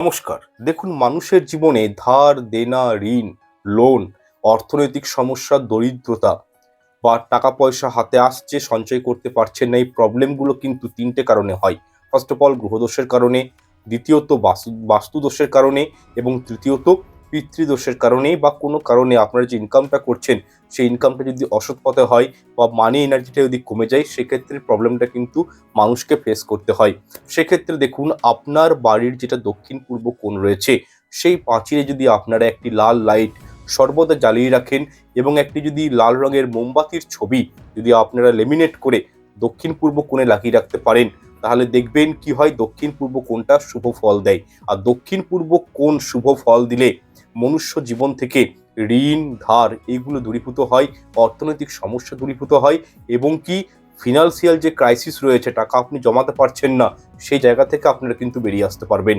নমস্কার। দেখুন, মানুষের জীবনে ধার, দেনা, ঋণ, লোন, অর্থনৈতিক সমস্যা, দরিদ্রতা বা টাকা পয়সা হাতে আসছে, সঞ্চয় করতে পারছেন না, এই প্রবলেমগুলো কিন্তু তিনটে কারণে হয়। ফার্স্ট অফ অল, গ্রহদোষের কারণে, দ্বিতীয়ত, বাস্তু, বাস্তুদোষের কারণে এবং তৃতীয়ত পিতৃদোষের কারণে বা কোনো কারণে আপনারা যে ইনকামটা করছেন, সেই ইনকামটা যদি অসৎ পথে হয় বা মানি এনার্জিটা যদি কমে যায়, সেক্ষেত্রে প্রবলেমটা কিন্তু মানুষকে ফেস করতে হয়। সেক্ষেত্রে দেখুন, আপনার বাড়ির যেটা দক্ষিণ পূর্ব কোণ রয়েছে, সেই পাঁচিলে যদি আপনারা একটি লাল লাইট সর্বদা জ্বালিয়ে রাখেন এবং একটি যদি লাল রঙের মোমবাতির ছবি যদি আপনারা লেমিনেট করে দক্ষিণ পূর্ব কোণে লাগিয়ে রাখতে পারেন তাহলে দেখবেন কি হয়, দক্ষিণ পূর্ব কোনটা শুভ ফল দেয়? আর দক্ষিণ পূর্ব কোন শুভ ফল দিলে মনুষ্য জীবন থেকে ঋণ, ধার এগুলো দূরীভূত হয়, অর্থনৈতিক সমস্যা দূরীভূত হয় এবং কি ফিনান্সিয়াল যে ক্রাইসিস রয়েছে, টাকা আপনি জমাতে পারছেন না, সেই জায়গা থেকে আপনারা কিন্তু বেরিয়ে আসতে পারবেন।